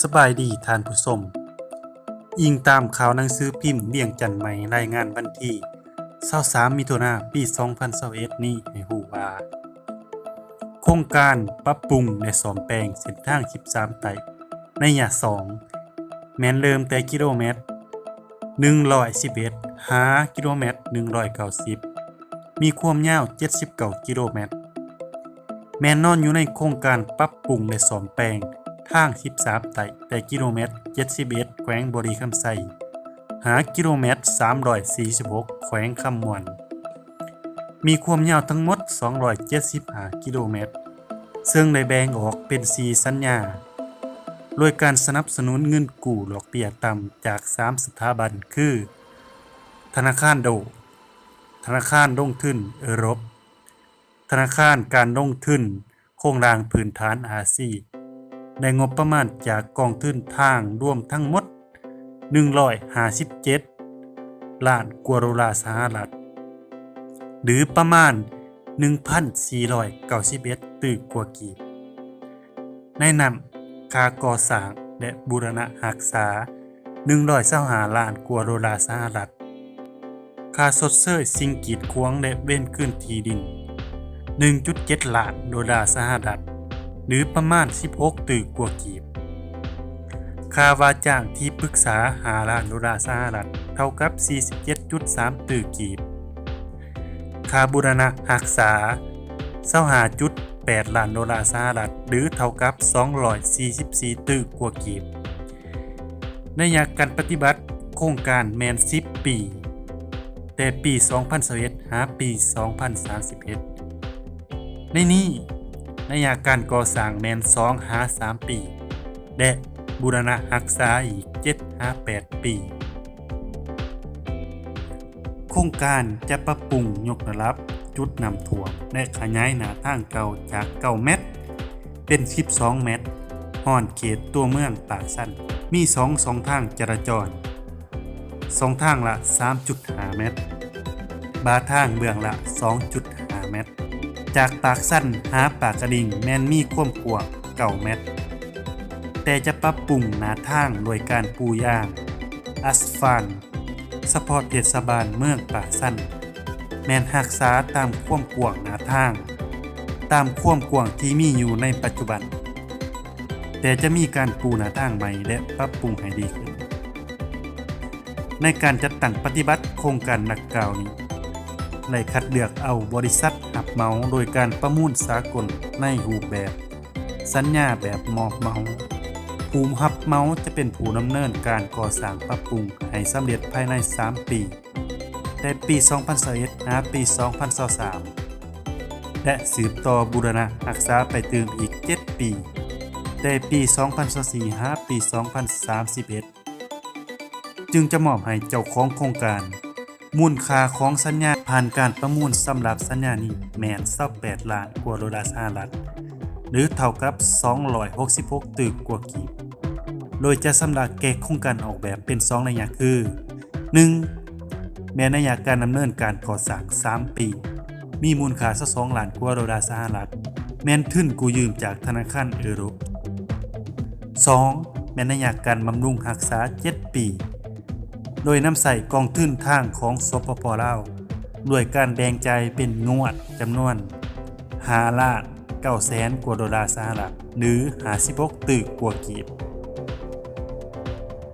สบายดีท่านผู้ชมอิงตามข่าวหนังสือพิมพ์เวียงจันทน์ใหม่รายงานวันที่23มิถุนายนปี 2021นี้ให้ฮู้ว่า โครงการปรับปรุงและซ่อมแปลงเส้นทาง 13 ไตในระยะ2แม้นเริ่มแต่กิโลเมตร 111 หากิโลเมตร 190 มีความยาว 79 กิโลเมตร แม่นนอนอยู่ในโครงการปรับปรุงและซ่อมแปลง ทาง 13 ไต่แต่กิโลเมตร 71 แขวงบริคำไซหากิโลเมตร 346 แขวงคำมวน มีความยาวทั้งหมด 275 กิโลเมตร ซึ่งได้แบ่งออกเป็น 4 สัญญา โดยการสนับสนุนเงินกู้ดอกเบี้ยต่ำจาก 3 สถาบันคือ ธนาคารโด ธนาคารลงทุนเอรบธนาคารการลงทุนโครงรางพื้นฐานอาซี ได้งบประมาณจากกองทุนทางรวมทั้งหมด 157 ล้านกว่าดลาร์สหรัฐ หรือประมาณ 1,491ตึกกว่ากีบในนั้นค่าก่อสร้างและบูรณะรักษา125ล้านกว่าดอลลาร์สหรัฐค่าสดเสยสิ่งกีดขวางและเว้นขึ้นที่ดิน 1.7 ล้านดลาสหรัฐ หรือประมาณ 16ตึกกว่ากีบ ค่าว่าจ้างที่ปรึกษาหาล้านดอลลาร์สหรัฐเท่ากับ 47.3ตึกกีบ ค่าบูรณะรักษา25.8ล้านดอลลาร์สหรัฐหรือเท่ากับ 244ตึกกว่ากีบในระยะการปฏิบัติโครงการแมน10 ปี แต่ปี 2021หาปี 2031 ในนี้ ระยะการก่อสร้างแมน2หา 3 ปี และบูรณะรักษาอีก 7 หา 8 ปี โครงการจะปรับปรุงยกระดับจุดนำท่วมและขยายหน้าทางเก่าจาก 9 เมตร เป็น 12 เมตรห่อนเขตตัวเมืองปากสั้น มี2สองทางจราจรสองทางละ 3.5 เมตร บาทางเบื้องละ 2.5 เมตร จากปากสั้นหาปากกระดิ่งแมนมีความกว้าง9เมตรแต่จะปรับปรุงหนาทางโดยการปูยาง อัสฟันสปอร์ตเทศบาลเมืองปากสั้น แมนหักษาตามความกว้างหนาทาง ตามความกว้างที่มีอยู่ในปัจจุบัน แต่จะมีการปูหนาทางใหม่และปรับปรุงให้ดีขึ้น ในการจัดตั้งปฏิบัติโครงการดักกล่าวนี้ ได้คัดเลือกเอาบริษัทหับเมาโดยการประมูลสากลในรูปแบบ สัญญาแบบมอบเมาผู้หับเมาจะเป็นผู้ดำเนินการก่อสร้างปรับปรุงให้สำเร็จภายใน 3 ปี แต่ปี 2021หาปี 2023 และสืบต่อบูรณะรักษาไปเติมอีก 7 ปี แต่ปี 2024หาปี 2031 จึงจะมอบให้เจ้าของโครงการ มูลค่าของสัญญา ผ่านการประมูลสำหรับสัญญานี้แมน28ล้านกว่าดอลลาร์สหรัฐหรือเท่ากับ 266 ตึกกว่ากีบ โดยจะสำหรับแก้โครงการออกแบบเป็น 2 ระยะคือ 1. แม้ระยะการดำเนินการก่อสร้าง 3 ปี มีมูลค่า22ล้านกว่าดอลลาร์สหรัฐแม้นทุนกู้ยืมจากธนาคารเอโรป 2. แม้ระยะการบำรุงรักษา 7 ปี โดยนำใส่กองทุนทางของสปปลาว ด้วยการแบ่งใจเป็นงวดจำนวน5ล้าน9แสนกว่าดอลลาร์สหรัฐหรือ56ตึกกว่ากีบ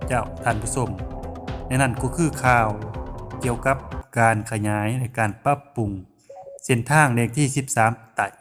เจ้าท่านผู้ชมในนั้นก็คือข่าวเกี่ยวกับการขยายในการปรับปรุง เส้นทางเลขที่ 13 ตัด